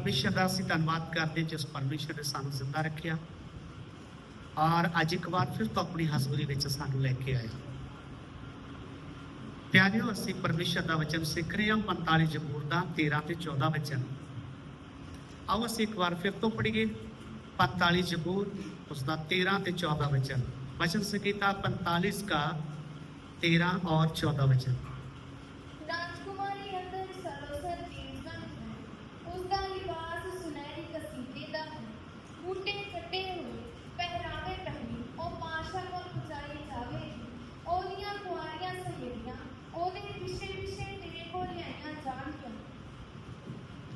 ਪਰਮੇਸ਼ਰ ਦਾ ਅਸੀਂ ਧੰਨਵਾਦ ਕਰਦੇ ਜਿਸ ਪਰਮੇਸ਼ਰ ਨੇ ਸਾਨੂੰ ਜ਼ਿੰਦਾ ਰੱਖਿਆ। ਔਰ ਅੱਜ ਇੱਕ ਵਾਰ ਫਿਰ ਤੋਂ ਆਪਣੀ ਹਜ਼ੂਰੀ ਵਿੱਚ ਸਾਨੂੰ ਲੈ ਕੇ ਆਇਆ। ਪਿਆਰਿਓ, ਅਸੀਂ ਪਰਮੇਸ਼ਰ ਦਾ ਵਚਨ ਸਿੱਖ ਰਹੇ ਹਾਂ 45 ਜਬੂਰ ਦਾ 13 ਤੇ 14 ਵਚਨ। ਆਓ ਅਸੀਂ ਇੱਕ ਵਾਰ ਫਿਰ ਤੋਂ ਪੜ੍ਹੀਏ। 45 ਜਬੂਰ ਉਸ ਦਾ 13 ਤੇ 14 ਵਚਨ। ਵਚਨ ਸੰਗੀਤਾ 45 ਦਾ 13 ਔਰ 14 ਵਚਨ।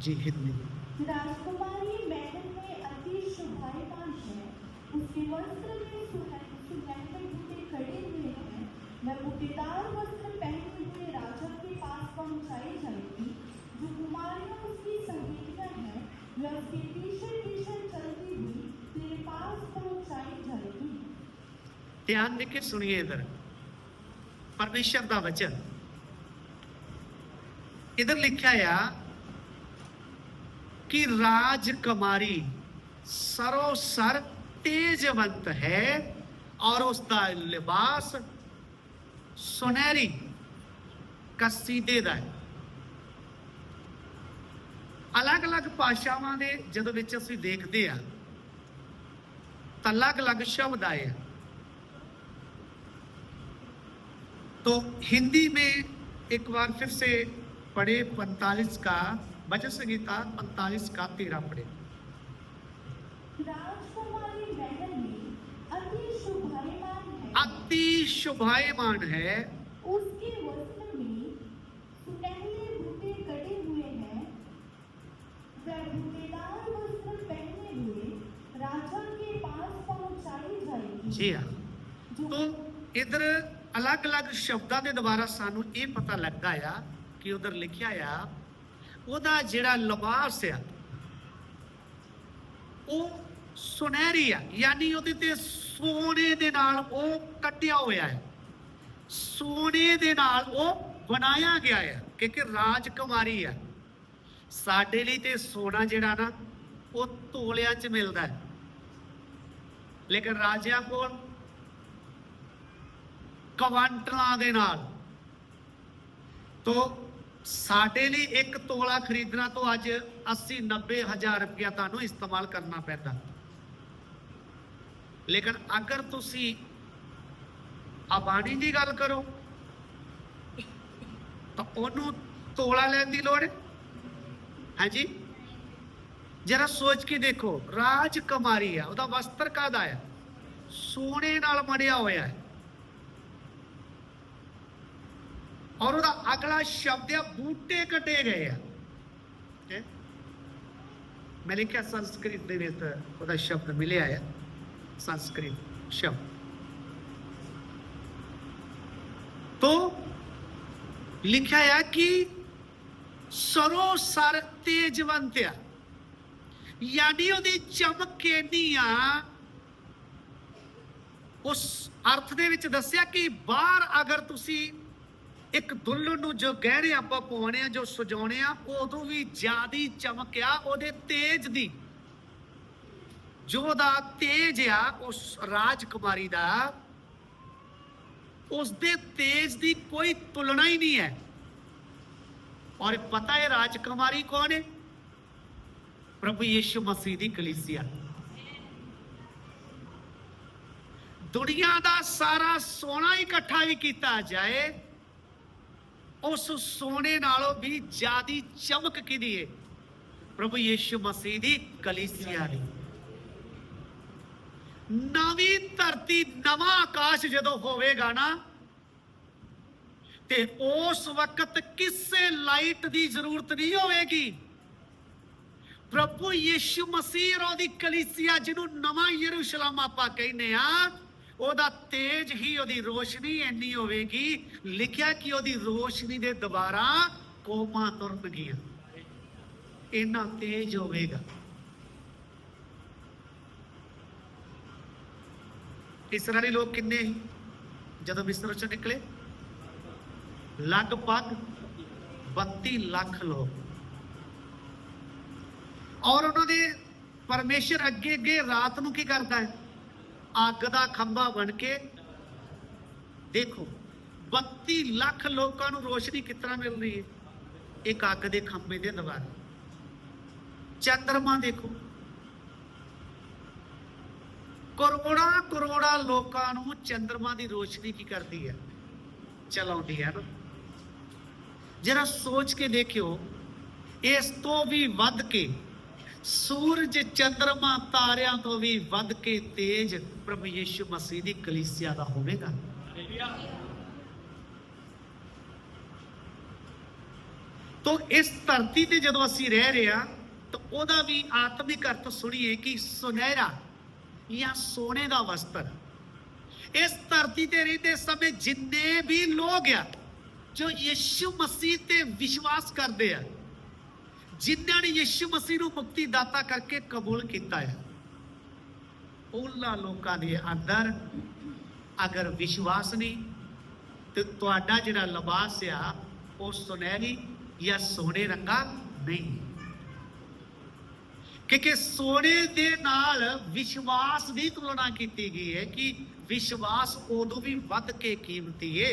जी हिंदी राजकुमारी महल में अति शोभायमान है। उसके वस्त्र में बूटे खड़े हुए हैं। वह बूटेदार वस्त्र पहने हुए राजा के पास पहुंचाई जाएगी जो कुमारियाँ उसकी सहेलियाँ हैं वह उसके पीछे पीछे चलती हुई तेरे पास पहुंचाई जाएगी ध्यान देके सुनिए इधर। परमेश्वर का वचन। इधर लिखा है कि राजकुमारी सरोसर तेजवंत है और उसका लिबास सुनहरी ਕਸੀਦੇ ਦਾ ਹੈ ਅਲੱਗ-ਅਲੱਗ ਭਾਸ਼ਾਵਾਂ ਦੇ ਜਦੋਂ ਵਿੱਚ ਅਸੀਂ ਦੇਖਦੇ ਆ ਤਾਂ ਅਲੱਗ-ਅਲੱਗ ਸ਼ਬਦ ਆਏ ਆ तो हिंदी में एक बार फिर से पढ़े 45 का मजस संगीता पैंतालीस का तेरह पढ़े। अति शुभायमान है। उसके वस्त्र में सुनहरे बूटे कटे हुए हैं। वह बूटेदार वस्त्र पहने हुए राजा के पास जी हाँ। तो इधर अलग अलग शब्दों के द्वारा सानू ये पता लगता है कि उधर लिखा आ ਉਹਦਾ ਜਿਹੜਾ ਲਿਬਾਸ ਆ, ਉਹ ਸੁਨਹਿਰੀ ਆ, ਯਾਨੀ ਉਹਦੇ ਤੇ ਸੋਨੇ ਦੇ ਨਾਲ ਉਹ ਕੱਟਿਆ ਹੋਇਆ ਹੈ। ਸੋਨੇ ਦੇ ਨਾਲ ਉਹ ਬਣਾਇਆ ਗਿਆ ਹੈ ਕਿਉਂਕਿ ਰਾਜਕੁਮਾਰੀ ਆ ਸਾਡੇ ਲਈ ਤੇ ਸੋਨਾ ਜਿਹੜਾ ਨਾ, ਉਹ ਤੋਲਿਆਂ 'ਚ ਮਿਲਦਾ ਹੈ। ਲੇਕਿਨ ਰਾਜਿਆਂ ਕੋਲ ਕਵਾਂਟਲਾਂ ਦੇ ਨਾਲ, ਤੋ ਸਾਡੇ ਲਈ ਇੱਕ ਤੋਲਾ ਖਰੀਦਣਾ ਤੋਂ ਅੱਜ 80 90 ਹਜ਼ਾਰ ਰੁਪਇਆ ਤੁਹਾਨੂੰ ਇਸਤੇਮਾਲ ਕਰਨਾ ਪੈਂਦਾ। ਲੇਕਿਨ ਅਗਰ ਤੁਸੀਂ ਆਬਾਦੀ ਦੀ ਗੱਲ ਕਰੋ, ਤਾਂ ਉਹਨੂੰ ਤੋਲਾ ਲੈਣ ਦੀ ਲੋੜ ਹੈ? ਹਾਂਜੀ? ਜਰਾ ਸੋਚ ਕੇ ਦੇਖੋ, ਰਾਜ ਰਾਜਕੁਮਾਰੀ ਆ, ਉਹਦਾ ਵਸਤਰ ਕਾਦਾ ਹੈ ਸੋਨੇ ਨਾਲ ਮੜਿਆ ਹੋਇਆ ਹੈ। ਔਰ ਉਹਦਾ ਅਗਲਾ ਸ਼ਬਦ ਆ, ਬੂਟੇ ਕੱਟੇ ਗਏ ਆ। ਮੈਂ ਲਿਖਿਆ ਸੰਸਕ੍ਰਿਤ ਦੇ ਵਿੱਚ ਉਹਦਾ ਸ਼ਬਦ ਮਿਲਿਆ ਆ। ਸੰਸਕ੍ਰਿਤ ਸ਼ਬਦ। ਤੋ ਲਿਖਿਆ ਆ ਕਿ ਸਰੋ ਸਰ ਤੇਜਵੰਤ ਆ। ਯਾਨੀ ਉਹਦੀ ਚਮਕ ਇੰਨੀ ਆ, ਉਸ ਅਰਥ ਦੇ ਵਿੱਚ ਦੱਸਿਆ ਕਿ ਬਾਹਰ ਅਗਰ ਤੁਸੀਂ ਇੱਕ ਦੁਲਹਨ ਨੂੰ ਜੋ ਗਹਿਣੇ ਆਪਾਂ ਪਾਉਣੇ ਆ, ਜੋ ਸਜਾਉਣੇ ਆ, ਉਦੋਂ ਵੀ ਜਿਆਦੀ ਚਮਕ ਆ, ਉਹਦੇ ਤੇਜ ਦੀ। ਜੋ ਉਹਦਾ ਤੇਜ ਆ, ਉਸ ਰਾਜਕੁਮਾਰੀ ਦਾ ਉਸ ਦੇ ਤੇਜ ਦੀ ਕੋਈ ਤੁਲਨਾ ਹੀ ਨਹੀਂ ਹੈ। ਔਰ ਪਤਾ ਹੈ ਰਾਜਕੁਮਾਰੀ ਕੌਣ ਹੈ? ਪ੍ਰਭੂ ਯੀਸ਼ੂ ਮਸੀਹ ਦੀ ਕਲੀਸਿਆ। ਦੁਨੀਆ ਦਾ ਸਾਰਾ ਸੋਨਾ ਇਕੱਠਾ ਵੀ ਕੀਤਾ ਜਾਏ ਉਸ ਸੋਨੇ ਨਾਲੋਂ ਵੀ ਜ਼ਿਆਦੀ ਚਮਕ ਕਿਦੀ ਹੈ ਪ੍ਰਭੂ ਯੀਸ਼ੂ ਮਸੀਹ ਦੀ ਕਲੀਸਿਆ ਦੀ। ਨਵੀਂ ਧਰਤੀ, ਨਵਾਂ ਆਕਾਸ਼ ਜਦੋਂ ਹੋਵੇਗਾ ਨਾ, ਤੇ ਉਸ ਵਕਤ ਕਿਸੇ ਲਾਈਟ ਦੀ ਜ਼ਰੂਰਤ ਨਹੀਂ ਹੋਵੇਗੀ। ਪ੍ਰਭੂ ਯੀਸ਼ੂ ਮਸੀਹ ਔਰ ਉਹਦੀ ਕਲੀਸਿਆ ਜਿਹਨੂੰ ਨਵਾਂ ਯਰੂਸ਼ਲਮ ਆਪਾਂ ਕਹਿੰਦੇ ਆ ਉਹਦਾ ਤੇਜ ਹੀ ਉਹਦੀ ਰੋਸ਼ਨੀ ਇੰਨੀ ਹੋਵੇਗੀ। ਲਿਖਿਆ ਕਿ ਉਹਦੀ ਰੋਸ਼ਨੀ ਦੇ ਦੁਬਾਰਾ ਕੋਮਾ ਤੁਰਨਗੀਆਂ ਇੰਨਾ ਤੇਜ ਹੋਵੇਗਾ। ਇਸਰਾਇਲੀ ਲੋਕ ਕਿੰਨੇ ਸੀ? ਜਦੋਂ ਮਿਸਰ ਚੋਂ ਨਿਕਲੇ, ਲਗਭਗ 32 ਲੱਖ ਲੋਕ। ਔਰ ਉਹਨਾਂ ਦੇ ਪਰਮੇਸ਼ਰ ਅੱਗੇ ਅੱਗੇ ਰਾਤ ਨੂੰ ਕੀ ਕਰਦਾ ਹੈ? ਅੱਗ ਦਾ ਖੰਭਾ ਬਣ ਕੇ, ਦੇਖੋ 32 ਲੱਖ ਲੋਕਾਂ ਨੂੰ ਰੋਸ਼ਨੀ ਕਿਸ ਤਰ੍ਹਾਂ ਮਿਲ ਰਹੀ ਹੈ? ਇੱਕ ਅੱਗ ਦੇ ਖੰਭੇ ਦੇ ਦੁਆਰਾ ਚੰਦਰਮਾ ਦੇਖੋ। ਕਰੋੜਾਂ ਕਰੋੜਾਂ ਲੋਕਾਂ ਨੂੰ ਚੰਦਰਮਾ ਦੀ ਰੋਸ਼ਨੀ ਕੀ ਕਰਦੀ ਹੈ? ਚਲਾਉਂਦੀ ਹੈ ਨਾ। ਜਰਾ ਸੋਚ ਕੇ ਦੇਖਿਓ, ਇਸ ਤੋਂ ਵੀ ਵੱਧ ਕੇ ਸੂਰਜ ਚੰਦਰਮਾ ਤਾਰਿਆਂ ਤੋਂ ਵੀ ਵੱਧ ਕੇ ਤੇਜ ਪ੍ਰਭੂ ਯੀਸ਼ੂ ਮਸੀਹ ਦੀ ਕਲੀਸਿਆ ਦਾ ਹੋਵੇਗਾ। ਤੋ ਇਸ ਧਰਤੀ ਤੇ ਜਦੋਂ ਅਸੀਂ ਰਹਿ ਰਹੇ ਹਾਂ, ਤਾਂ ਉਹਦਾ ਵੀ ਆਤਮਿਕ ਅਰਥ ਸੁਣੀਏ ਕਿ ਸੁਨਹਿਰਾ ਜਾਂ ਸੋਨੇ ਦਾ ਵਸਤਰ। ਇਸ ਧਰਤੀ ਤੇ ਰਹਿੰਦੇ ਸਮੇਂ ਜਿੰਨੇ ਵੀ ਲੋਕ ਆ, ਜੋ ਯਿਸੂ ਮਸੀਹ ਤੇ ਵਿਸ਼ਵਾਸ ਕਰਦੇ ਆ ਜਿਨ੍ਹਾਂ ਨੇ ਯਿਸੂ ਮਸੀਹ ਨੂੰ ਮੁਕਤੀ ਦਾਤਾ ਕਰਕੇ ਕਬੂਲ ਕੀਤਾ ਹੈ, ਉਹਨਾਂ ਲੋਕਾਂ ਦੇ ਅੰਦਰ ਅਗਰ ਵਿਸ਼ਵਾਸ ਨਹੀਂ ਤੇ ਤੁਹਾਡਾ ਜਿਹੜਾ ਲਿਬਾਸ ਆ, ਉਹ ਸੁਨਹਿਰੀ ਜਾਂ ਸੋਨੇ ਰੰਗਾ ਨਹੀਂ। ਕਿਉਂਕਿ ਸੋਨੇ ਦੇ ਨਾਲ ਵਿਸ਼ਵਾਸ ਦੀ ਤੁਲਨਾ ਕੀਤੀ ਗਈ ਹੈ ਕਿ ਵਿਸ਼ਵਾਸ ਉਦੋਂ ਵੀ ਵੱਧ ਕੇ ਕੀਮਤੀ ਹੈ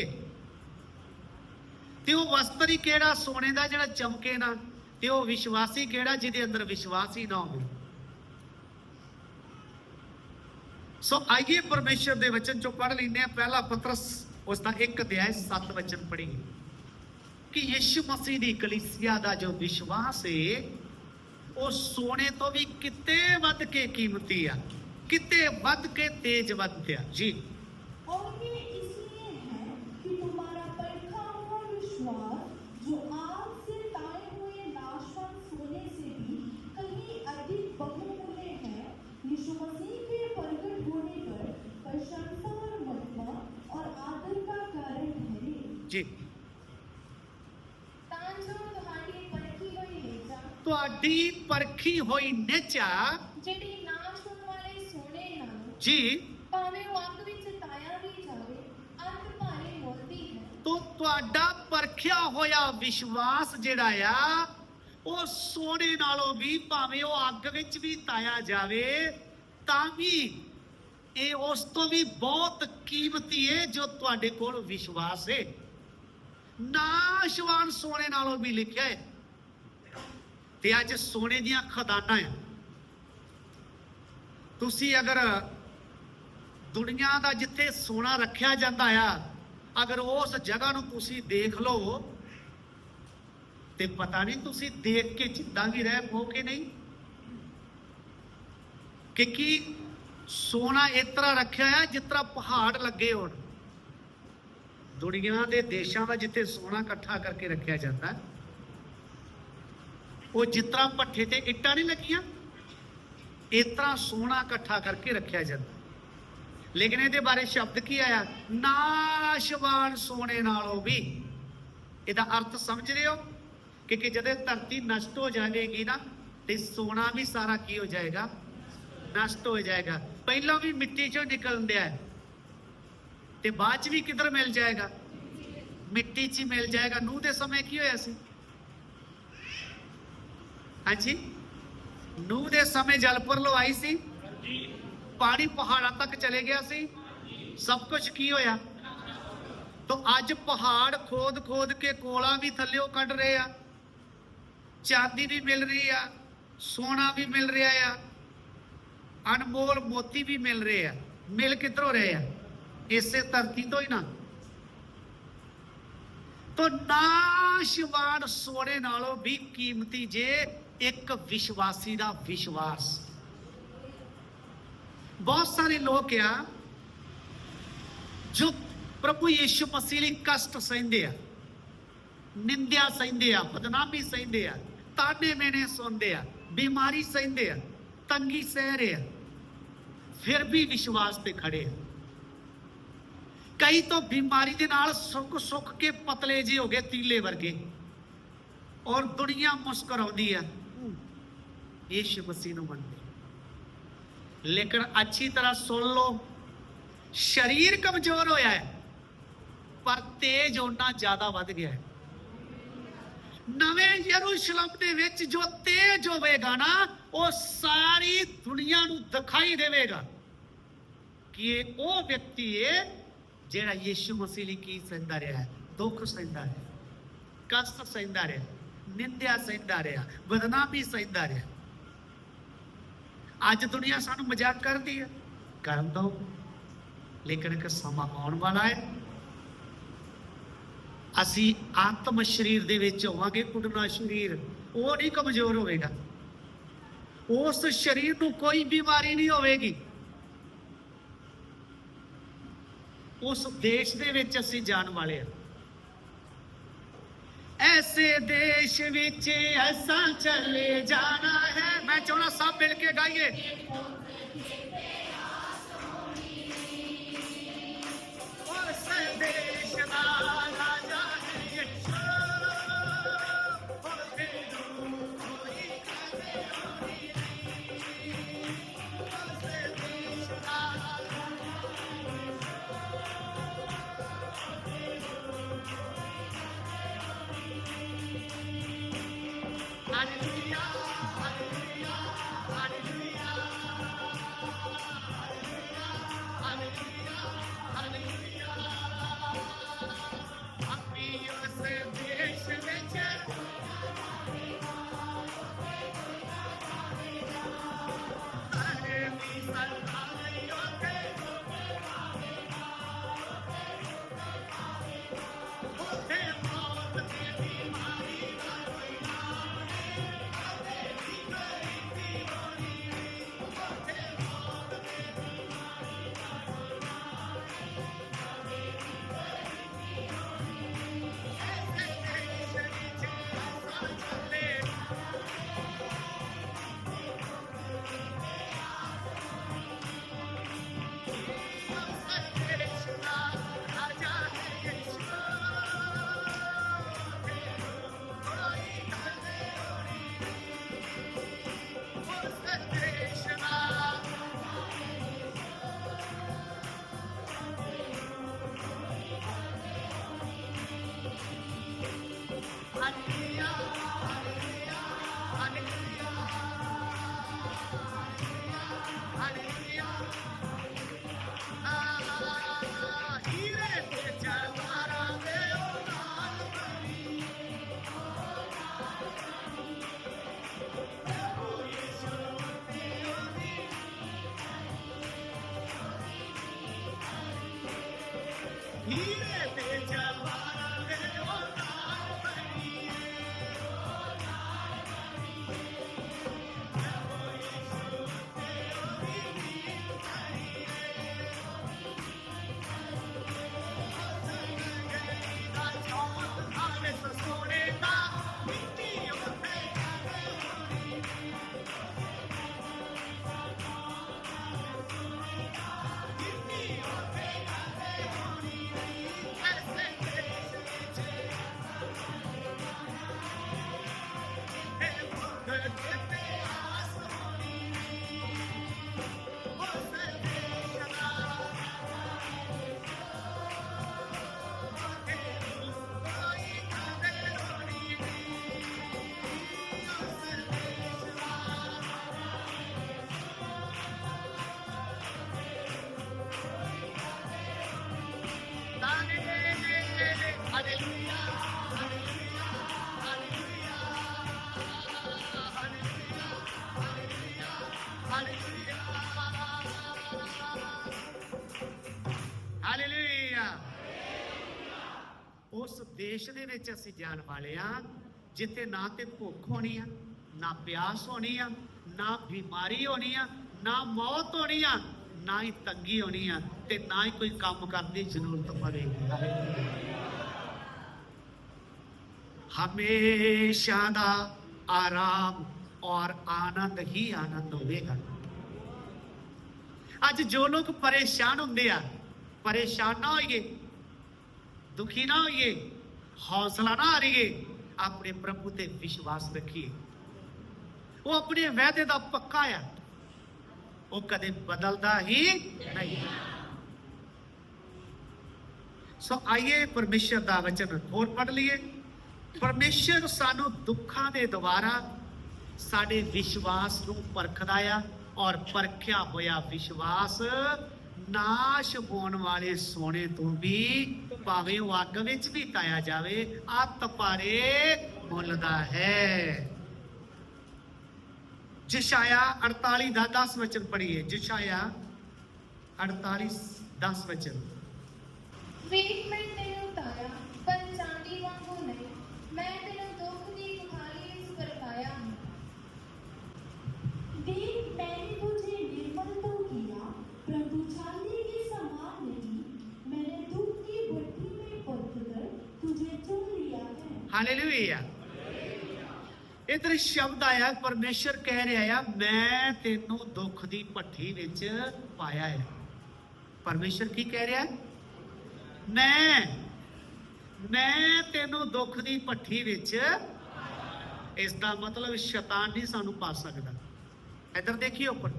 ਤੇ ਉਹ ਵਸਤਰ ਹੀ ਕਿਹੜਾ? ਸੋਨੇ ਦਾ ਜਿਹੜਾ ਚਮਕੇ ਨਾ ਤੇ ਉਹ ਵਿਸ਼ਵਾਸੀ ਕਿਹੜਾ ਜਿਹਦੇ ਅੰਦਰ ਵਿਸ਼ਵਾਸ ਹੀ ਨਾ ਹੋਵੇ ਸੋ ਆਈਏ ਪਰਮੇਸ਼ਰ ਦੇ ਵਚਨ ਚੋਂ ਪੜ੍ਹ ਲੈਂਦੇ ਆ ਪਹਿਲਾ ਪਤਰਸ, ਉਸ ਦਾ ਇੱਕ ਅਧਿਆਇ 7 ਵਚਨ ਪੜ੍ਹੀਏ। ਕਿ ਯਿਸੂ ਮਸੀਹ ਦੀ ਕਲੀਸਿਆ ਦਾ ਜੋ ਵਿਸ਼ਵਾਸ ਹੈ ਉਹ ਸੋਨੇ ਤੋਂ ਵੀ ਕਿਤੇ ਵੱਧ ਕੇ ਕੀਮਤੀ ਆ। ਕਿਤੇ ਵੱਧ ਕੇ ਤੇਜਵੰਤ ਆ ਜੀ। ਤੁਹਾਡੀ ਪਰਖੀ ਹੋਈ ਨਿਚਾ ਜਿਹੜੀ ਨਾਸ਼ ਹੋਣ ਵਾਲੇ ਸੋਨੇ ਨਾਲ ਜੀ। ਭਾਵੇਂ ਉਹ ਅੱਗ ਵਿੱਚ ਤਾਇਆ ਵੀ ਜਾਵੇ ਅੱਗ ਭਾਰੇ ਮੋਲਦੀ ਹੈ। ਤੋ ਤੁਹਾਡਾ ਪਰਖਿਆ ਹੋਇਆ ਵਿਸ਼ਵਾਸ ਜਿਹੜਾ ਆ ਉਹ ਸੋਨੇ ਨਾਲੋਂ ਵੀ ਭਾਵੇਂ ਉਹ ਅੱਗ ਵਿੱਚ ਵੀ ਤਾਇਆ ਜਾਵੇ ਤਾਂ ਵੀ ਇਹ ਉਸ ਤੋਂ ਵੀ ਬਹੁਤ ਕੀਮਤੀ ਹੈ ਜੋ ਤੁਹਾਡੇ ਕੋਲ ਵਿਸ਼ਵਾਸ ਹੈ ਨਾਸ਼ਵਾਨ ਸੋਨੇ ਨਾਲੋਂ ਵੀ ਲਿਖਿਆ ਹੈ ਤੇ ਅੱਜ ਸੋਨੇ ਦੀਆਂ ਖਦਾਨਾਂ ਆ। ਤੁਸੀਂ ਅਗਰ ਦੁਨੀਆ ਦਾ ਜਿੱਥੇ ਸੋਨਾ ਰੱਖਿਆ ਜਾਂਦਾ ਆ, ਅਗਰ ਉਸ ਜਗ੍ਹਾ ਨੂੰ ਤੁਸੀਂ ਦੇਖ ਲਓ, ਤੇ ਪਤਾ ਨਹੀਂ ਤੁਸੀਂ ਦੇਖ ਕੇ ਜਿੱਦਾਂ ਵੀ ਰਹਿ ਪੋ ਕਿ ਨਹੀਂ? ਕਿ ਕੀ ਸੋਨਾ ਇਸ ਰੱਖਿਆ ਆ ਜਿਸ ਤਰ੍ਹਾਂ ਪਹਾੜ ਲੱਗੇ ਹੋਣ। ਦੁਨੀਆ ਦੇ ਦੇਸ਼ਾਂ ਦਾ ਜਿੱਥੇ ਸੋਨਾ ਇਕੱਠਾ ਕਰਕੇ ਰੱਖਿਆ ਜਾਂਦਾ ਉਹ ਜਿਸ ਤਰ੍ਹਾਂ ਭੱਠੇ ਤੇ ਇੱਟਾਂ ਨਹੀਂ ਲੱਗੀਆਂ, ਇਸ ਤਰ੍ਹਾਂ ਸੋਨਾ ਇਕੱਠਾ ਕਰਕੇ ਰੱਖਿਆ ਜਾਂਦਾ। ਲੇਕਿਨ ਇਹਦੇ ਬਾਰੇ ਸ਼ਬਦ ਕੀ ਆਇਆ? ਨਾਸ਼ਵਾਨ ਸੋਨੇ ਨਾਲੋਂ ਵੀ। ਇਹਦਾ ਅਰਥ ਸਮਝ ਰਹੇ ਹੋ? ਕਿ ਕਿ ਜਦੋਂ ਧਰਤੀ ਨਸ਼ਟ ਹੋ ਜਾਵੇਗੀ ਨਾ, ਤੇ ਸੋਨਾ ਵੀ ਸਾਰਾ ਕੀ ਹੋ ਜਾਏਗਾ? ਨਸ਼ਟ ਹੋ ਜਾਏਗਾ। ਪਹਿਲਾਂ ਵੀ ਮਿੱਟੀ ਚੋਂ ਨਿਕਲਣ ਦਿਆ ਹੈ। ਤੇ ਬਾਅਦ ਚ ਵੀ ਕਿੱਧਰ ਮਿਲ ਜਾਏਗਾ? ਮਿੱਟੀ 'ਚ ਹੀ ਮਿਲ ਜਾਏਗਾ। ਨੂਹ ਦੇ ਸਮੇਂ ਕੀ ਹੋਇਆ ਸੀ? ਹਾਂਜੀ। ਨੂਹ ਦੇ ਸਮੇਂ ਜਲ ਪ੍ਰਲੋ ਆਈ ਸੀ। ਪਾਣੀ ਪਹਾੜਾਂ ਤੱਕ ਚਲੇ ਗਿਆ ਸੀ। ਸਭ ਕੁਝ ਕੀ ਹੋਇਆ? ਤਾਂ ਅੱਜ ਪਹਾੜ ਖੋਦ ਖੋਦ ਕੇ ਕੋਲਾ ਵੀ ਥੱਲਿਓ ਕੱਢ ਰਹੇ ਆ। ਚਾਂਦੀ ਵੀ ਮਿਲ ਰਹੀ ਆ ਸੋਨਾ ਵੀ ਮਿਲ ਰਿਹਾ ਆ ਅਨਮੋਲ ਮੋਤੀ ਵੀ ਮਿਲ ਰਹੇ ਆ। ਮਿਲ ਕਿੱਧਰੋਂ ਰਹੇ ਆ? ਇਸੇ ਧਰਤੀ ਤੋਂ ਹੀ ਨਾ। ਤੋ ਨਾਸ਼ਵਾਨ ਸੋਨੇ ਨਾਲੋਂ ਵੀ ਕੀਮਤੀ ਜੇ ਇੱਕ ਵਿਸ਼ਵਾਸੀ ਦਾ ਵਿਸ਼ਵਾਸ ਬਹੁਤ ਸਾਰੇ ਲੋਕ ਆ ਜੋ ਪ੍ਰਭੂ ਯੀਸ਼ੂ ਮਸੀਹ ਲਈ ਕਸ਼ਟ ਸਹਿੰਦੇ ਆ ਨਿੰਦਿਆ ਸਹਿੰਦੇ ਆ ਬਦਨਾਮੀ ਸਹਿੰਦੇ ਆ ਤਾਨੇ ਮੇਨੇ ਸੁਣਦੇ ਆ ਬਿਮਾਰੀ ਸਹਿੰਦੇ ਆ ਤੰਗੀ ਸਹਿ ਰਹੇ ਆ ਫਿਰ ਵੀ ਵਿਸ਼ਵਾਸ ਤੇ ਖੜੇ ਆ ਕਈ ਤਾਂ ਬਿਮਾਰੀ ਦੇ ਨਾਲ ਸੁੱਕ ਸੁੱਕ ਕੇ ਪਤਲੇ ਜਿਹੇ ਹੋ ਗਏ ਤੀਲੇ ਵਰਗੇ ਔਰ ਦੁਨੀਆ ਮੁਸਕਰਾਉਂਦੀ ਆ ਯੀਸ਼ੂ ਮਸੀਹ ਨੂੰ ਮੰਨਦੇ ਲੇਕਿਨ ਅੱਛੀ ਤਰ੍ਹਾਂ ਸੁਣ ਲਓ ਸਰੀਰ ਕਮਜ਼ੋਰ ਹੋਇਆ ਹੈ ਪਰ ਤੇਜ ਉਹਨਾਂ ਜ਼ਿਆਦਾ ਵੱਧ ਗਿਆ ਹੈ ਨਵੇਂ ਯਰੂਸ਼ਲਮ ਦੇ ਵਿੱਚ ਜੋ ਤੇਜ ਹੋਵੇਗਾ ਨਾ ਉਹ ਸਾਰੀ ਦੁਨੀਆ ਨੂੰ ਦਿਖਾਈ ਦੇਵੇਗਾ ਕਿ ਇਹ ਉਹ ਵਿਅਕਤੀ ਹੈ ਜਿਹੜਾ ਯੀਸ਼ੂ ਮਸੀਹ ਲਈ ਕੀ ਸਹਿੰਦਾ ਰਿਹਾ ਹੈ ਦੁੱਖ ਸਹਿੰਦਾ ਰਿਹਾ ਕਸ਼ਟ ਸਹਿੰਦਾ ਰਿਹਾ ਨਿੰਦਿਆ ਸਹਿੰਦਾ ਰਿਹਾ ਬਦਨਾਮੀ ਸਹਿੰਦਾ ਰਿਹਾ ਅੱਜ ਦੁਨੀਆ ਸਾਨੂੰ ਮਜ਼ਾਕ ਕਰਦੀ ਹੈ। ਕਰਨ ਦੋ। ਲੇਕਿਨ ਇੱਕ ਸਮਾਂ ਆਉਣ ਵਾਲਾ ਹੈ। ਅਸੀਂ ਆਤਮ ਸਰੀਰ ਦੇ ਵਿੱਚ ਹੋਵਾਂਗੇ ਕੁੜਨਾ ਸਰੀਰ। ਉਹ ਨਹੀਂ ਕਮਜ਼ੋਰ ਹੋਵੇਗਾ। ਉਸ ਸਰੀਰ ਨੂੰ ਕੋਈ ਬਿਮਾਰੀ ਨਹੀਂ ਹੋਵੇਗੀ। ਉਸ ਦੇਸ਼ ਦੇ ਵਿੱਚ ਅਸੀਂ ਜਾਣ ਵਾਲੇ ਹਾਂ। ਐਸੇ ਦੇਸ਼ ਵਿੱਚ ਐਸਾ ਚਲੇ ਜਾਣਾ ਹੈ। ਮੈਂ ਚਾਹੁੰਦਾ ਸਭ ਮਿਲ ਕੇ ਗਾਈਏ। ਵਿੱਚ ਅਸੀਂ ਜਾਣ ਵਾਲੇ ਆ, ਜਿੱਥੇ ਨਾ ਤੇ ਭੁੱਖ ਹੋਣੀ ਆ, ਨਾ ਪਿਆਸ ਹੋਣੀ ਆ, ਨਾ ਬਿਮਾਰੀ ਹੋਣੀ ਆ, ਨਾ ਮੌਤ ਹੋਣੀ ਆ, ਨਾ ਹੀ ਤੰਗੀ ਹੋਣੀ ਆ ਤੇ ਨਾ ਹੀ ਕੋਈ ਕੰਮ ਕਰਨ ਦੀ ਜ਼ਰੂਰਤ ਪਵੇਗੀ ਹਮੇਸ਼ਾ ਦਾ ਆਰਾਮ ਔਰ ਆਨੰਦ ਹੀ ਆਨੰਦ ਹੋਵੇਗਾ। ਅੱਜ ਜੋ ਲੋਕ ਪਰੇਸ਼ਾਨ ਹੁੰਦੇ ਆ, ਪਰੇਸ਼ਾਨ ਨਾ ਹੋਈਏ, ਦੁਖੀ ਨਾ ਹੋਈਏ ਹੌਸਲਾ ਨਾ ਹਾਰੀਏ, ਆਪਣੇ ਪ੍ਰਭੂ ਤੇ ਵਿਸ਼ਵਾਸ ਰੱਖੀਏ। ਉਹ ਆਪਣੇ ਵਾਅਦੇ ਦਾ ਪੱਕਾ ਆ। ਉਹ ਕਦੇ ਬਦਲਦਾ ਹੀ ਨਹੀਂ। ਸੋ ਆइए ਪਰਮੇਸ਼ਰ ਦਾ ਵਚਨ ਹੋਰ ਪੜ੍ਹ ਲਈਏ। ਪਰਮੇਸ਼ਰ ਸਾਨੂੰ ਦੁੱਖਾਂ ਦੇ ਦੁਆਰਾ ਸਾਡੇ ਵਿਸ਼ਵਾਸ ਨੂੰ ਪਰਖਦਾ ਆ ਔਰ ਪਰਖਿਆ ਹੋਇਆ ਵਿਸ਼ਵਾਸ ਨਾਸ਼ ਹੋਣ ਵਾਲੇ ਸੋਨੇ ਤੋਂ ਵੀ ਭਾਵੇਂ ਉਹ ਅੱਗ ਵਿੱਚ ਵੀ ਤਾਇਆ ਜਾਵੇ, ਅੱਤ ਪਾਰੇ ਬੋਲਦਾ ਹੈ। ਜਿਸ਼ਾਇਆ 48 ਦਾ 10 ਵਚਨ ਪੜ੍ਹੀਏ। ਜਿਸ਼ਾਇਆ 48 10 ਵਚਨ। ਵੇਖ ਮੈਂ ਹਾਲੇਲੂਇਆ ਇਧਰ ਸ਼ਬਦ ਆਇਆ, ਪਰਮੇਸ਼ਰ ਕਹਿ ਰਿਹਾ ਆ, ਮੈਂ ਤੈਨੂੰ ਦੁੱਖ ਦੀ ਭੱਠੀ ਵਿੱਚ ਪਾਇਆ ਹੈ ਪਰਮੇਸ਼ਰ ਕੀ ਕਹਿ ਰਿਹਾ? ਮੈਂ ਮੈਂ ਤੈਨੂੰ ਦੁੱਖ ਦੀ ਭੱਠੀ ਵਿੱਚ ਇਸ ਦਾ ਮਤਲਬ ਸ਼ੈਤਾਨ ਨਹੀਂ ਸਾਨੂੰ ਪਾ ਸਕਦਾ। ਇਧਰ ਦੇਖੀਏ ਉੱਪਰ।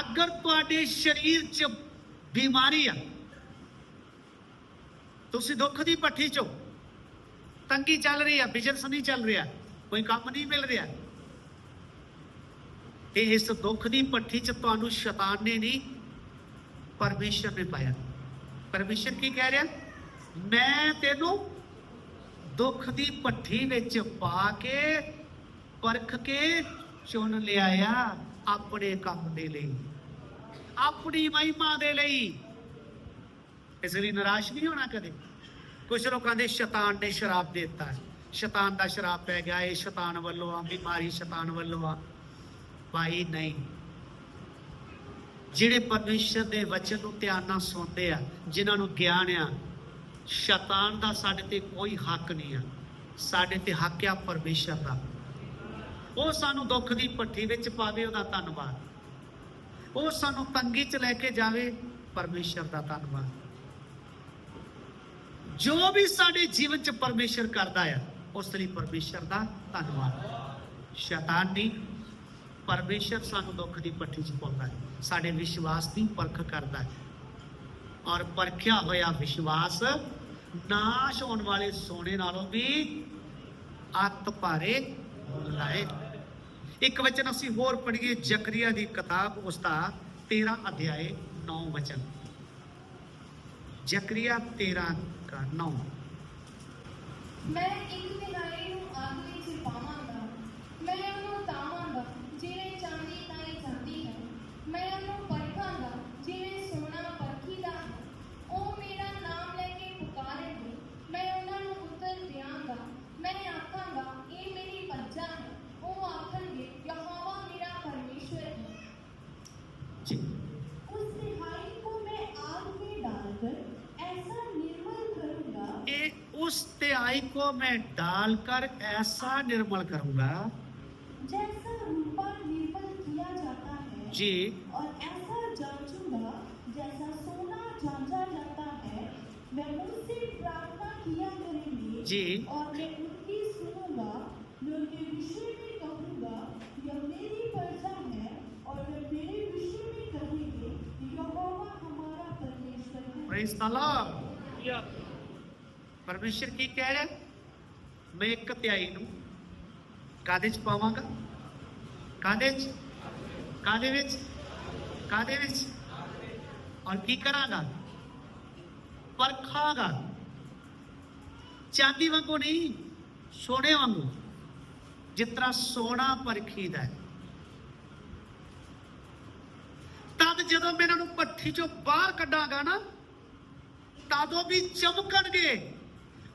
ਅਗਰ ਤੁਹਾਡੇ ਸਰੀਰ 'ਚ ਬਿਮਾਰੀ ਆ ਤੁਸੀਂ ਦੁੱਖ ਦੀ ਭੱਠੀ 'ਚੋਂ ਤੰਗੀ ਚੱਲ ਰਹੀ ਹੈ ਬਿਜ਼ਨਸ ਨਹੀਂ ਚੱਲ ਰਿਹਾ, ਕੋਈ ਕੰਮ ਨਹੀਂ ਮਿਲ ਰਿਹਾ। ਤੇ ਇਸ ਦੁੱਖ ਦੀ ਭੱਠੀ 'ਚ ਤੁਹਾਨੂੰ ਸ਼ੈਤਾਨ ਨੇ ਨਹੀਂ, ਪਰਮੇਸ਼ਰ ਨੇ ਪਾਇਆ। ਪਰਮੇਸ਼ਰ ਕੀ ਕਹਿ ਰਿਹਾ? ਮੈਂ ਤੈਨੂੰ ਦੁੱਖ ਦੀ ਭੱਠੀ ਵਿੱਚ ਪਾ ਕੇ, ਪਰਖ ਕੇ ਚੁਣ ਲਿਆਇਆ ਆਪਣੇ ਕੰਮ ਦੇ ਲਈ, ਆਪਣੀ ਮਹਿਮਾ ਦੇ ਲਈ। ਇਸ ਲਈ ਨਿਰਾਸ਼ ਨਹੀਂ ਹੋਣਾ ਕਦੇ? ਕੁਝ ਲੋਕਾਂ ਦੇ ਸ਼ੈਤਾਨ ਨੇ ਸ਼ਰਾਪ ਦੇ ਦਿੱਤਾ ਸ਼ੈਤਾਨ ਦਾ ਸ਼ਰਾਪ ਪੈ ਗਿਆ, ਇਹ ਸ਼ੈਤਾਨ ਵੱਲੋਂ ਆ, ਬਿਮਾਰੀ ਸ਼ੈਤਾਨ ਵੱਲੋਂ ਆ। ਭਾਈ ਨਹੀਂ। ਜਿਹੜੇ ਪਰਮੇਸ਼ਰ ਦੇ ਵਚਨ ਨੂੰ ਧਿਆਨ ਨਾਲ ਸੁਣਦੇ ਆ, ਜਿਨ੍ਹਾਂ ਨੂੰ ਗਿਆਨ ਆ, ਸ਼ੈਤਾਨ ਦਾ ਸਾਡੇ ਤੇ ਕੋਈ ਹੱਕ ਨਹੀਂ ਆ। ਸਾਡੇ ਤੇ ਹੱਕ ਆ ਪਰਮੇਸ਼ਰ ਦਾ। ਉਹ ਸਾਨੂੰ ਦੁੱਖ ਦੀ ਭੱਠੀ ਵਿੱਚ ਪਾਵੇ, ਉਹਦਾ ਧੰਨਵਾਦ। ਉਹ ਸਾਨੂੰ ਤੰਗੀ 'ਚ ਲੈ ਕੇ ਜਾਵੇ, ਪਰਮੇਸ਼ਰ ਦਾ ਧੰਨਵਾਦ। ਜੋ ਵੀ ਸਾਡੇ ਜੀਵਨ 'ਚ ਪਰਮੇਸ਼ਰ ਕਰਦਾ ਆ, ਉਸ ਲਈ ਪਰਮੇਸ਼ਰ ਦਾ ਧੰਨਵਾਦ। ਸ਼ੈਤਾਨ ਨਹੀਂ, ਪਰਮੇਸ਼ਰ ਸਾਨੂੰ ਦੁੱਖ ਦੀ ਪੱਠੀ 'ਚ ਪਾਉਂਦਾ ਹੈ। ਸਾਡੇ ਵਿਸ਼ਵਾਸ ਦੀ ਪਰਖ ਕਰਦਾ ਹੈ। ਔਰ ਪਰਖਿਆ ਹੋਇਆ ਵਿਸ਼ਵਾਸ ਨਾਸ਼ ਹੋਣ ਵਾਲੇ ਸੋਨੇ ਨਾਲੋਂ ਵੀ ਅੱਤ ਭਾਰੇ ਲਾਏ। ਇੱਕ ਵਚਨ ਅਸੀਂ ਹੋਰ ਪੜ੍ਹੀਏ, ਜ਼ਕਰੀਆ ਦੀ ਕਿਤਾਬ ਉਸ ਦਾ 13 ਅਧਿਆਏ 9 ਵਚਨ। ਜ਼ਕਰੀਆ 13 का 9 ਮੈਂ ਇੱਕ मलाई को मैं डालकर ऐसा निर्मल करूँगा। जैसा रूपा निर्मल किया जाता है जी। और ऐसा जांचूँगा जैसा सोना जांचा जाता है मैं उनसे प्रार्थना किया करेंगे जी। और मैं उनकी सुनूँगा मैं उनके विषय में कहूँगा यह मेरी प्रजा है और वे मेरे विषय में कहेंगे यहोवा हमारा परमेश्वर है। प्रेज द लॉर्ड ਪਰਮੇਸ਼ਰ ਕੀ ਕਹਿ ਰਿਹਾ? ਮੈਂ ਇੱਕ ਤਿਹਾਈ ਨੂੰ ਕਾਦੇ ਚ ਪਾਵਾਂਗਾ? ਕਾਦੇ ਚ? ਕਾਦੇ ਵਿੱਚ? ਕਾਦੇ ਵਿੱਚ? ਔਰ ਕੀ ਕਰਾਂਗਾ? ਪਰਖਾਂਗਾ। ਚਾਂਦੀ ਵਾਂਗੂ ਨਹੀਂ, ਸੋਨੇ ਵਾਂਗੂ। ਜਿਸ ਤਰ੍ਹਾਂ ਸੋਨਾ ਪਰਖੀਦਾ ਹੈ। ਤਦ ਜਦੋਂ ਮੈਂ ਇਹਨਾਂ ਨੂੰ ਪੱਠੀ ਚੋਂ ਬਾਹਰ ਕੱਢਾਂਗਾ ਨਾ, ਤਦ ਉਹ ਵੀ ਚਮਕਣਗੇ।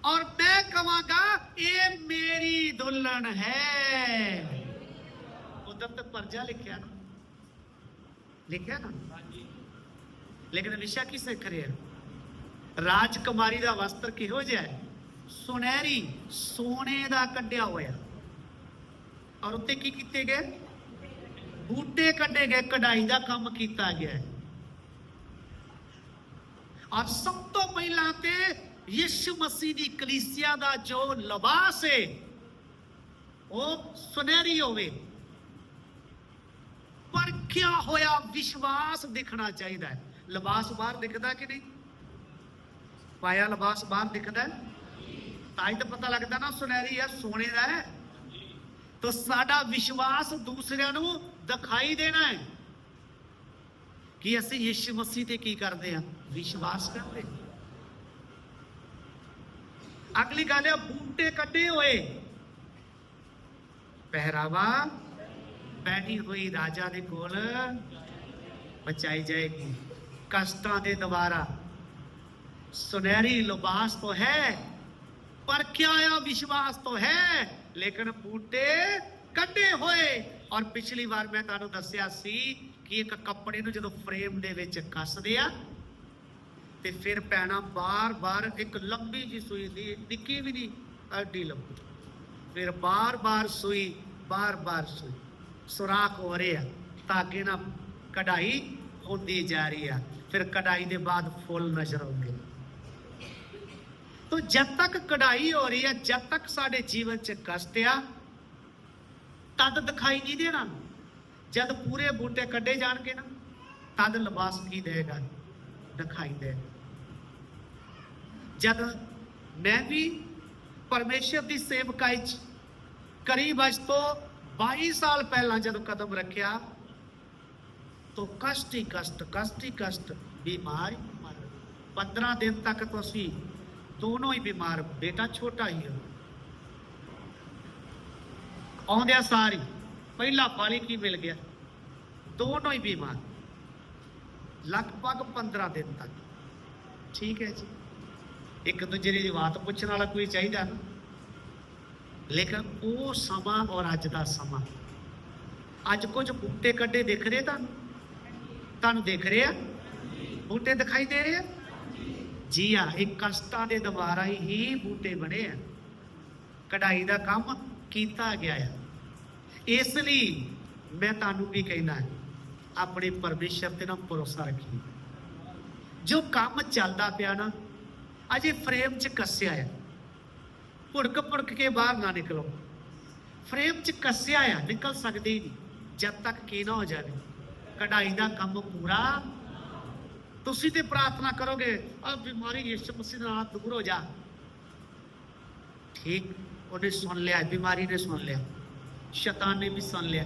ਔਰ ਮੈਂ ਕਵਾਂਗਾ ਇਹ ਮੇਰੀ ਦੁਲਹਨ ਹੈ। ਉਧਰ ਤੇ ਪਰਜਾ ਲਿਖਿਆ ਨਾ। ਲਿਖਿਆ ਨਾ? ਲੇਕਿਨ ਵਿਸ਼ਾ ਕੀ ਸਿੱਖ ਰਿਹਾ ਰਾਜਕੁਮਾਰੀ ਦਾ ਵਸਤਰ ਕਿਹੋ ਜਿਹਾ ਹੈ? ਸੁਨਹਿਰੀ ਸੋਨੇ ਦਾ ਕੱਢਿਆ ਹੋਇਆ। ਔਰ ਉੱਤੇ ਕੀ ਕੀਤੇ ਗਏ? ਬੂਟੇ ਕੱਢੇ ਗਏ ਕਢਾਈ ਦਾ ਕੰਮ ਕੀਤਾ ਗਿਆ। ਔਰ ਸਭ ਤੋਂ ਪਹਿਲਾਂ ਤੇ ਯਿਸੂ ਮਸੀਹ ਦੀ ਕਲੀਸਿਆ ਦਾ ਜੋ ਲਿਬਾਸ ਹੈ ਉਹ ਸੁਨਹਿਰੀ ਹੋਵੇ। ਪਰਖਿਆ ਹੋਇਆ ਵਿਸ਼ਵਾਸ ਦਿਖਣਾ ਚਾਹੀਦਾ ਹੈ। ਲਿਬਾਸ ਬਾਹਰ ਦਿਖਦਾ ਕਿ ਨਹੀਂ? ਪਾਇਆ ਲਿਬਾਸ ਬਾਹਰ ਦਿਖਦਾ ਹੈ? ਤਾਂ ਹੀ ਤਾਂ ਪਤਾ ਲੱਗਦਾ ਨਾ ਸੁਨਹਿਰੀ ਹੈ, ਸੋਨੇ ਦਾ ਹੈ। ਤਾਂ ਸਾਡਾ ਵਿਸ਼ਵਾਸ ਦੂਸਰਿਆਂ ਨੂੰ ਦਿਖਾਈ ਦੇਣਾ ਹੈ। ਕਿ ਅਸੀਂ ਯਿਸੂ ਮਸੀਹ ਤੇ ਕੀ ਕਰਦੇ ਆ ਵਿਸ਼ਵਾਸ ਕਰਦੇ ਹਾਂ। ਅਗਲੀ ਗੱਲ ਹੈ ਬੂਟੇ ਕੱਟੇ ਹੋਏ। ਪਹਿਰਾਵਾ ਬੈਠੀ ਹੋਈ ਰਾਜਾ ਦੇ ਕੋਲ ਬਚਾਈ ਜਾਏਗੀ। ਕਸ਼ਟਾਂ ਦੇ ਦੁਆਰਾ ਸੁਨਹਿਰੀ ਲਿਬਾਸ ਤੋਂ ਹੈ ਪਰ ਕਿਆ ਆ ਵਿਸ਼ਵਾਸ ਤੋਂ ਹੈ, ਲੇਕਿਨ ਬੂਟੇ ਕੱਢੇ ਹੋਏ। ਔਰ ਪਿਛਲੀ ਵਾਰ ਮੈਂ ਤੁਹਾਨੂੰ ਦੱਸਿਆ ਸੀ ਕਿ ਇੱਕ ਕੱਪੜੇ ਨੂੰ ਜਦੋਂ ਫਰੇਮ ਦੇ ਵਿੱਚ ਕੱਸਦੇ ਆ ਤੇ ਫਿਰ ਪੈਣਾ ਬਾਰ-ਬਾਰ ਇੱਕ ਲੰਬੀ ਜੀ ਸੂਈ ਦੀ ਨਿੱਕੀ ਵੀ ਨਹੀਂ ਐਡੀ ਲੰਬੀ। ਫਿਰ ਬਾਰ-ਬਾਰ ਸੂਈ ਬਾਰ-ਬਾਰ ਸੂਈ। ਸੁਰਾਖ ਹੋ ਰਿਹਾ ਧਾਗੇ ਨਾਲ ਕਢਾਈ ਹੁੰਦੀ ਜਾ ਰਹੀ ਆ। ਫਿਰ ਕਢਾਈ ਦੇ ਬਾਅਦ ਫੁੱਲ ਨਜ਼ਰ ਆਉਂਦੇ ਤੋ ਜਦ ਤੱਕ ਕਢਾਈ ਹੋ ਰਹੀ ਹੈ ਜਦ ਤੱਕ ਸਾਡੇ ਜੀਵਨ 'ਚ ਕਸ਼ਟ ਆ, ਤਦ ਦਿਖਾਈ ਨਹੀਂ ਦੇਣਾ। ਜਦ ਪੂਰੇ ਬੂਟੇ ਕੱਢੇ ਜਾਣਗੇ ਨਾ, ਤਦ ਲਿਬਾਸ ਕੀ ਦੇਗਾ ਦਿਖਾਈ ਦੇ ਜਦ ਮੈਂ ਵੀ ਪਰਮੇਸ਼ਰ ਦੀ ਸੇਵਕਾਈ 'ਚ ਕਰੀਬ ਅੱਜ ਤੋਂ 22 ਸਾਲ ਪਹਿਲਾਂ ਜਦੋਂ ਕਦਮ ਰੱਖਿਆ, ਤੋ ਕਸ਼ਟ ਹੀ ਕਸ਼ਟ ਕਸ਼ਟ ਹੀ ਕਸ਼ਟ ਬਿਮਾਰ ਹੀ ਬਿਮਾਰ 15 ਦਿਨ ਤੱਕ तो ਅਸੀਂ ਦੋਨੋਂ ਹੀ ਬਿਮਾਰ, ਬੇਟਾ ਛੋਟਾ ਹੀ ਹੈ ਸਾਰੀ ਪਹਿਲਾ ਪਾਲੀ ਕੀ ਮਿਲ ਗਿਆ? ਦੋਨੋਂ ਹੀ ਬਿਮਾਰ। ਲਗਭਗ 15 ਦਿਨ ਤੱਕ। ਠੀਕ ਹੈ ਜੀ। ਇੱਕ ਦੂਜੇ ਦੀ ਬਾਤ ਪੁੱਛਣ ਵਾਲਾ ਕੋਈ ਚਾਹੀਦਾ ਨਾ। ਲੇਕਿਨ ਉਹ ਸਮਾਂ ਔਰ ਅੱਜ ਦਾ ਸਮਾਂ। ਅੱਜ ਕੁਝ ਬੂਟੇ ਕੱਢੇ ਦਿਖ ਰਹੇ ਤੁਹਾਨੂੰ ਤੁਹਾਨੂੰ ਦਿਖ ਰਹੇ ਆ? ਬੂਟੇ ਦਿਖਾਈ ਦੇ ਰਹੇ ਆ? ਜੀ ਆ ਇਹ ਕਸ਼ਟਾਂ ਦੇ ਦੁਆਰਾ ਹੀ ਬੂਟੇ ਬਣੇ ਆ। ਕਢਾਈ ਦਾ ਕੰਮ ਕੀਤਾ ਗਿਆ ਆ। ਇਸ ਲਈ ਮੈਂ ਤੁਹਾਨੂੰ ਵੀ ਕਹਿਣਾ ਆਪਣੇ ਪਰਮੇਸ਼ਰ ਤੇ ਨਾ ਭਰੋਸਾ ਰੱਖੀ ਜੋ ਕੰਮ ਚੱਲਦਾ ਪਿਆ ਨਾ ਅਜੇ ਫਰੇਮ 'ਚ ਕੱਸਿਆ ਆ ਭੁੜਕ ਭੁੜਕ ਕੇ ਬਾਹਰ ਨਾ ਨਿਕਲੋ ਫਰੇਮ 'ਚ ਕੱਸਿਆ ਆ ਨਿਕਲ ਸਕਦੇ ਹੀ ਨਹੀਂ ਜਦ ਤੱਕ ਕੀ ਨਾ ਹੋ ਜਾਵੇ ਕਢਾਈ ਦਾ ਕੰਮ ਪੂਰਾ ਤੁਸੀਂ ਤੇ ਪ੍ਰਾਰਥਨਾ ਕਰੋਗੇ ਆ ਬਿਮਾਰੀ ਯਿਸੂ ਮਸੀਹ ਨਾਲ ਦੂਰ ਹੋ ਜਾ ਠੀਕ ਉਹਨੇ ਸੁਣ ਲਿਆ ਬਿਮਾਰੀ ਨੇ ਸੁਣ ਲਿਆ ਸ਼ੈਤਾਨ ਨੇ ਵੀ ਸੁਣ ਲਿਆ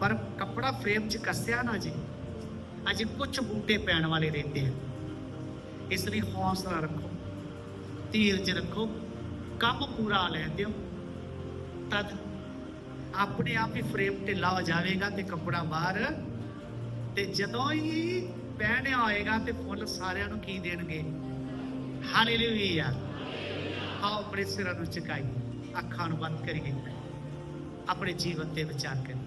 ਪਰ ਕਪੜਾ ਫਰੇਮ 'ਚ ਕੱਸਿਆ ਨਾ ਜੀ ਅਜੇ ਕੁਝ ਬੂਟੇ ਪੈਣ ਵਾਲੇ ਰਹਿੰਦੇ ਆ ਇਸ ਲਈ ਹੌਸਲਾ ਰੱਖੋ, ਧੀਰਜ ਰੱਖੋ, ਕੰਮ ਪੂਰਾ ਲੈਣ ਦਿਓ। ਤਦ ਆਪਣੇ ਆਪ ਹੀ ਫਰੇਮ ਢਿੱਲਾ ਹੋ ਜਾਵੇਗਾ ਤੇ ਕੱਪੜਾ ਬਾਹਰ ਤੇ ਜਦੋਂ ਹੀ ਪਹਿਨਿਆ ਹੋਏਗਾ ਤੇ ਫੁੱਲ ਸਾਰਿਆਂ ਨੂੰ ਕੀ ਦੇਣਗੇ? ਹਾਲੇਲੂਇਆ ਆਓ ਆਪਣੇ ਸਿਰਾਂ ਨੂੰ ਝੁਕਾਈਏ, ਅੱਖਾਂ ਨੂੰ ਬੰਦ ਕਰੀਏ, ਆਪਣੇ ਜੀਵਨ ਤੇ ਵਿਚਾਰ ਕਰੀਏ।